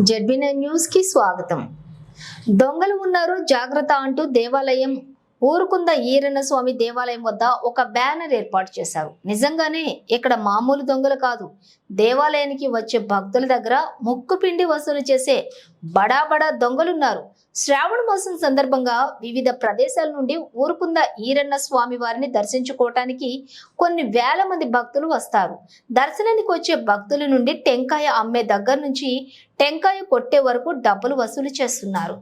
ZB న్యూస్కి స్వాగతం. దొంగలు ఉన్నారు జాగ్రత్త అంటూ దేవాలయం ఊరుకుంద ఈరన్న స్వామి దేవాలయం వద్ద ఒక బ్యానర్ ఏర్పాటు చేశారు. నిజంగానే ఇక్కడ మామూలు దొంగలు కాదు. దేవాలయానికి వచ్చే భక్తుల దగ్గర ముక్కు పిండి వసూలు చేసే బడా బడా దొంగలున్నారు. శ్రావణ మాసం సందర్భంగా వివిధ ప్రదేశాల నుండి ఊరుకుంద ఈరన్న స్వామి వారిని దర్శించుకోవటానికి కొన్ని వేల మంది భక్తులు వస్తారు. దర్శనానికి వచ్చే భక్తుల నుండి టెంకాయ అమ్మే దగ్గర నుంచి టెంకాయ కొట్టే వరకు డబ్బులు వసూలు చేస్తున్నారు.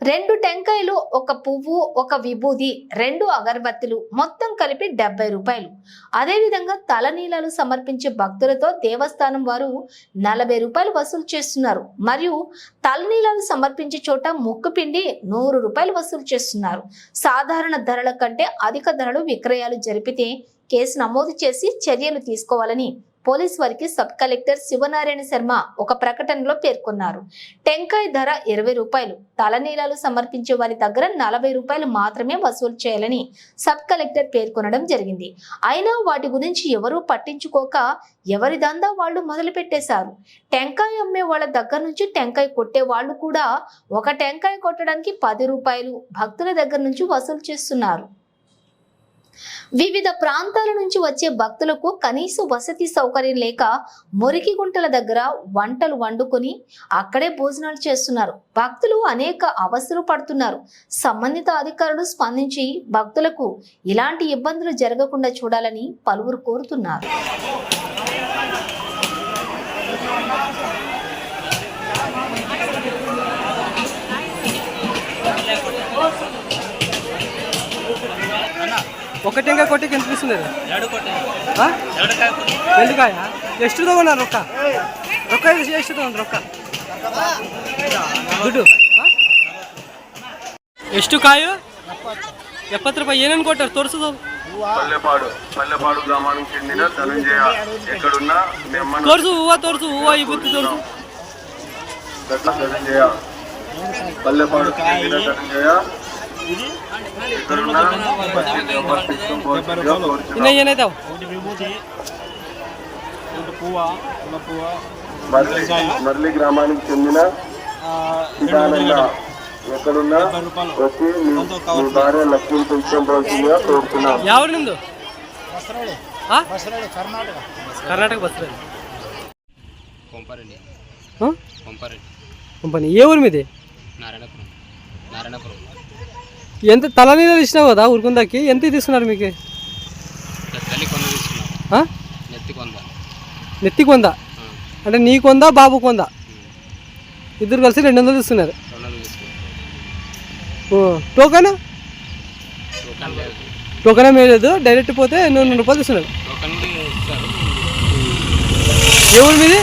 రెండు టెంకాయలు ఒక పువ్వు ఒక విభూది రెండు అగరబత్తులు మొత్తం కలిపి డెబ్బై రూపాయలు. అదేవిధంగా తలనీలాలు సమర్పించే భక్తులతో దేవస్థానం వారు నలభై రూపాయలు వసూలు చేస్తున్నారు. మరియు తలనీలాలు సమర్పించే చోట ముక్కు పిండి నూరు రూపాయలు వసూలు చేస్తున్నారు. సాధారణ ధరల కంటే అధిక ధరలు విక్రయాలు జరిపితే కేసు నమోదు చేసి చర్యలు తీసుకోవాలని పోలీస్ వారికి సబ్ కలెక్టర్ శివనారాయణ శర్మ ఒక ప్రకటనలో పేర్కొన్నారు. టెంకాయ ధర ఇరవై రూపాయలు తలనీలాలు సమర్పించే వారి దగ్గర నలభై రూపాయలు మాత్రమే వసూలు చేయాలని సబ్ కలెక్టర్ పేర్కొనడం జరిగింది. అయినా వాటి గురించి ఎవరూ పట్టించుకోక ఎవరి దందా వాళ్ళు మొదలు పెట్టేశారు టెంకాయ అమ్మే వాళ్ళ దగ్గర నుంచి టెంకాయ కొట్టే వాళ్ళు కూడా ఒక టెంకాయ కొట్టడానికి పది రూపాయలు భక్తుల దగ్గర నుంచి వసూలు చేస్తున్నారు. వివిధ ప్రాంతాల నుంచి వచ్చే భక్తులకు కనీస వసతి సౌకర్యం లేక మురికి గుంటల దగ్గర వంటలు వండుకొని అక్కడే భోజనాలు చేస్తున్నారు. భక్తులు అనేక అవస్థలు పడుతున్నారు. సంబంధిత అధికారులు స్పందించి భక్తులకు ఇలాంటి ఇబ్బందులు జరగకుండా చూడాలని పలువురు కోరుతున్నారు. ఒక టెంకాయ కొట్టికి ఎంత తీసుకున్నారు ಎರಡು ಕೊಟ್ಟೆ ఆ? ಎರಡು ಕಾಯಿ ಕೊಟ್ಟೆ ಬೆಂಡೆಕಾಯ ಎಷ್ಟು ತಗೊಂಡಾರ ರೊಕ್ಕ ರೊಕ್ಕ ಎಷ್ಟು ಎಷ್ಟು ತಗೊಂಡ್ ರೊಕ್ಕ ದುಡ್ಡು ಆ? ಎಷ್ಟು ಕಾಯು ಎಪ್ಪತ್ತು ರೂಪಾಯಿ ಏನೇನು ಕೊಟ್ಟಾರ ತೋರಿಸೋದು పల్లెపాడు పల్లెపాడు గ్రామానికి చెందిన ధనంజయ ఎక్కడున్నా మీ అమ్మను ತೋರಿಸು ಹೂವು ತೋರಿಸು ಹೂವು ಇಬ್ಬತ್ತು ತೋರಿಸು గట్ల ధనంజయ పల్లెపాడు చెందిన ధనంజయ మరలి గ్రామానికి చెందిన సిద్ధానంద ఎక్కడున్నా భార్య లక్ష్మీ పెంచుకోవాల్సిందిగా కోరుతున్నాం. కర్ణాటక. ఏ ఊరు మీది? నారాయణపురం. నారాయణపురం. ఎంత తలనీళ్ళు ఇచ్చినావు కదా ఉరుకుందాకి? ఎంత తీసుకున్నారు మీకు? నెత్తి కొంద అంటే నీ కొంద బాబు కొంద ఇద్దరు కలిసి రెండు వందలు తీసుకున్నారు. టోకన్? టోకన్ లేదు. టోకన్ ఏమీ లేదు. డైరెక్ట్ పోతే నూరు రూపాయలు తీసుకున్నారు. ఏ ఊరు మీది?